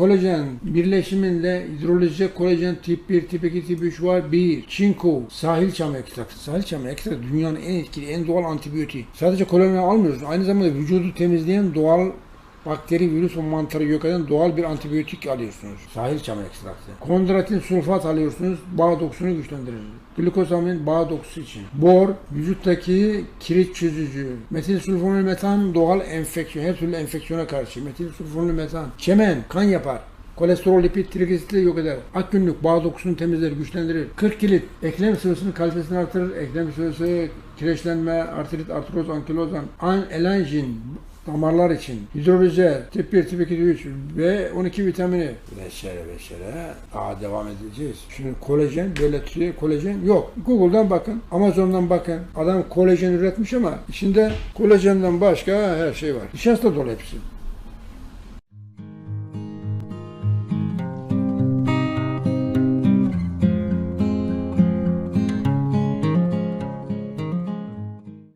kolajen birleşiminde hidrolize kolajen tip 1, tip 2, tip 3 var. 1. Çinko, sahil çamı ekstraktı. Sahil çamı ekstraktı dünyanın en etkili, en doğal antibiyotiği. Sadece kolajen almıyoruz. Aynı zamanda vücudu temizleyen doğal bakteri, virüs ve mantarı yok eden doğal bir antibiyotik alıyorsunuz. Sahil çamı ekstraktı. Kondratin sulfat alıyorsunuz. Bağ dokusunu güçlendirir. Glikosamin bağ dokusu için. Bor, vücuttaki kireç çözücü. Metil sulfonil metan doğal enfeksiyon. Her türlü enfeksiyona karşı. Metil sulfonil metan. Çemen, kan yapar. Kolesterol, lipid, trigliseritleri yok eder. Ak günlük bağ dokusunu temizler, güçlendirir. 40 kilit eklem sıvısının kalitesini artırır. Eklem sıvısı, kireçlenme, artrit, artroz, ankilozan, an, elanjin, damarlar için, hidrolize, tip 1, tip 2, tip 3 ve 12 vitamini vesaire vesaire. Daha devam edeceğiz. Şimdi kolajen, böyle türlü kolajen yok. Google'dan bakın, Amazon'dan bakın. Adam kolajen üretmiş ama içinde kolajenden başka her şey var. Nişasta dolu hepsi.